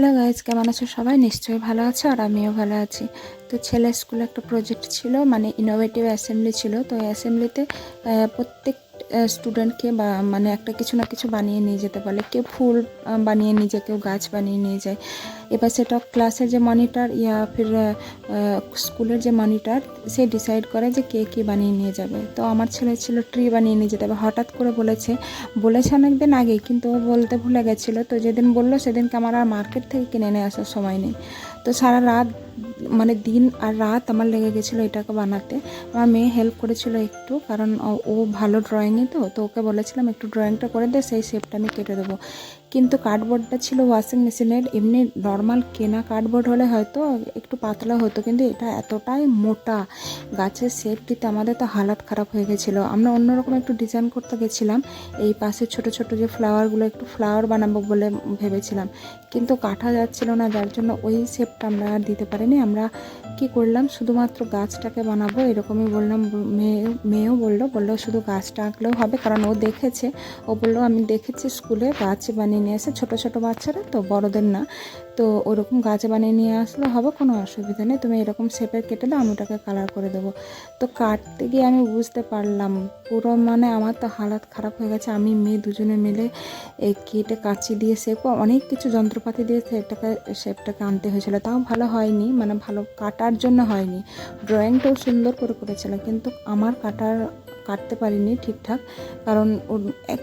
Hello guys কেমন আছো সবাই? নিশ্চয়ই ভালো আছে আর আমিও ভালো আছি। তো ছেলে স্কুলে একটা প্রজেক্ট ছিল মানে ইনোভেটিভ অ্যাসেম্বলি ছিল। তো অ্যাসেম্বলিতে প্রত্যেক স্টুডেন্টকে বা মানে একটা কিছু না কিছু বানিয়ে নিয়ে যেতে বলে কেউ ফুল বানিয়ে নিয়ে যায়, কেউ গাছ বানিয়ে নিয়ে যায়। এবার সেটা ক্লাসের যে মনিটর ইয়া ফির স্কুলের যে মনিটর সে ডিসাইড করে যে কে কী বানিয়ে নিয়ে যাবে। তো আমার ছেলে ছিল ট্রি বানিয়ে নিয়ে যেতে হবে হঠাৎ করে বলেছে বলেছে অনেক দিন আগে, কিন্তু ও বলতে ভুলে গেছিল। তো যেদিন বলল, সেদিনকে আমার আর মার্কেট থেকে কিনে নিয়ে আসার সময় নেই। তো সারা রাত মানে দিন আর রাত আমার লেগে গেছিল এটাকে বানাতে। আমার মেয়ে হেল্প করেছিল একটু, কারণ ও- ভালো ড্রয়িংয়ে তো তো ওকে বলেছিলাম একটু ড্রয়িংটা করে দে, সেই শেপটা আমি কেটে দেবো। কিন্তু কার্ডবোর্ডটা ছিল ওয়াশিং মেশিনের এমনি নর্মাল কেনা কার্ডবোর্ড হলে হয়তো একটু পাতলা হতো, কিন্তু এটা এতটাই মোটা। গাছের শেপ দিতে আমাদের তো হালাত খারাপ হয়ে গেছিল। আমরা অন্যরকম একটু ডিজাইন করতে গেছিলাম, এই পাশে ছোট ছোট যে ফ্লাওয়ারগুলো একটু ফ্লাওয়ার বানাবো বলে ভেবেছিলাম। কিন্তু কাটা যাচ্ছিল না, যার জন্য ওই শেপটা আমরা আর দিতে পারিনি। আমরা কি করলাম, শুধুমাত্র গাছটাকে বানাবো, এরকমই বললাম, মেয়ে, মেয়েও বলল বলল শুধু গাছটা আঁকলেও হবে, কারণ ও দেখেছে। ও বলল, আমি দেখেছি স্কুলে গাছ বানিয়ে নিয়ে আসে ছোটো ছোটো বাচ্চারা তো বড়দের না। তো ওরকম গাছ বানিয়ে নিয়ে আসলে হবে, কোনো অসুবিধা নেই। তুমি এরকম শেপের কেটে দাও, আমি ওটাকে কালার করে দেবো। তো কাটতে গিয়ে আমি বুঝতে পারলাম, পুরো মানে আমার তো হালাত খারাপ হয়ে গেছে। আমি মেয়ে দুজনে মিলে এই কেটে কাঁচি দিয়ে শেপ অনেক কিছু যন্ত্রপাতি দিয়ে সেটাকে, শেপটাকে আনতে হয়েছিল। তাও ভালো হয়নি মানে ভালো কাটার জন্য হয়নি। ড্রয়িংটাও সুন্দর করে করেছিল কিন্তু আমার কাটার কাটতে পারিনি ঠিকঠাক, কারণ ওর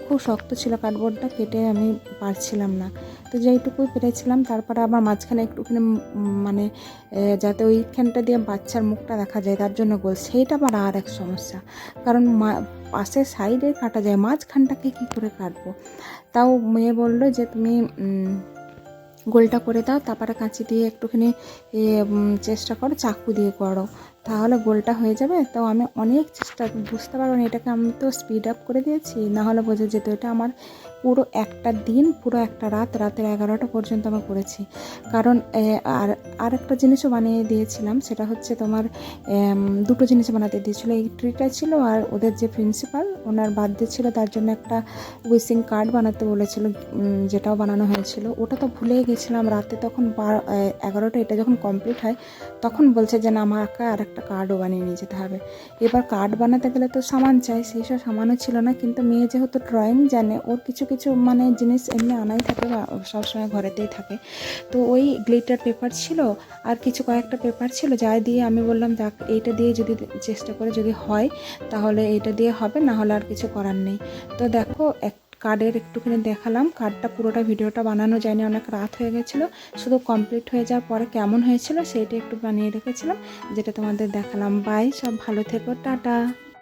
খুব শক্ত ছিল কার্ডবোর্ডটা, কেটে আমি পারছিলাম না। তো যেইটুকুই পেরেছিলাম, তারপরে আবার মাঝখানে একটুখানি মানে যাতে ওইখানটা দিয়ে বাচ্চার মুখটা দেখা যায়, তার জন্য গোল। সেইটা আবার আর এক সমস্যা, কারণ মা- পাশে সাইডে কাটা যায়, মাঝখানটাকে কী করে কাটবো? তাও মেয়ে বলল যে, তুমি গোলটা করে দাও, তারপরে কাঁচি দিয়ে একটুখানি চেষ্টা করো, চাকু দিয়ে করো। তাহলে গোলটা হয়ে যাবে। তো আমি অনেক চেষ্টা বুঝতে পারব না এটাকে আমি তো স্পিড আপ করে দিয়েছি। না হলে বোঝা যেত এটা আমার পুরো একটা দিন, পুরো একটা রাত, রাতের এগারোটা পর্যন্ত আমি করেছি কারণ আর আর একটা জিনিসও বানিয়ে দিয়েছিলাম, সেটা হচ্ছে তোমার দুটো জিনিস বানাতে দিয়েছিলো। এই ট্রিটা ছিল আর ওদের যে প্রিন্সিপাল ওনার বার্থডে ছিল, তার জন্য একটা উইসিং কার্ড বানাতে বলেছিল যেটাও বানানো হয়েছিল। ওটা তো ভুলেই গেছিলাম, রাতে তখন এগারোটা, এটা যখন কমপ্লিট হয়, তখন বলছে যে না, আমাকে আর একটা কার্ডও বানিয়ে নিয়ে যেতে হবে। এবার কার্ড বানাতে গেলে তো সামান চাই, সেই সব সামানও ছিল না, কিন্তু মেয়ে যেহেতু ড্রয়িং জানে, ওর কিছু কিছু মানে জিনিস এমনি আনাই থাকে বা সবসময় ঘরেতেই থাকে। তো ওই গ্লিটার পেপার ছিল, আর কিছু কয়েকটা পেপার ছিল যাই দিয়ে আমি বললাম যাক এইটা দিয়ে যদি চেষ্টা করে যদি হয়, তাহলে এইটা দিয়ে হবে, না হলে আর কিছু করার নেই। তো দেখো, এক কার্ডের একটুখানি দেখালাম। কার্ডটা পুরোটা ভিডিওটা বানানো যায়নি, অনেক রাত হয়ে গেছিল। শুধু কমপ্লিট হয়ে যাওয়ার পরে কেমন হয়েছিল সেইটা একটু বানিয়ে রেখেছিলাম, যেটা তোমাদের দেখালাম। বাই সব ভালো থেকো, টাটা।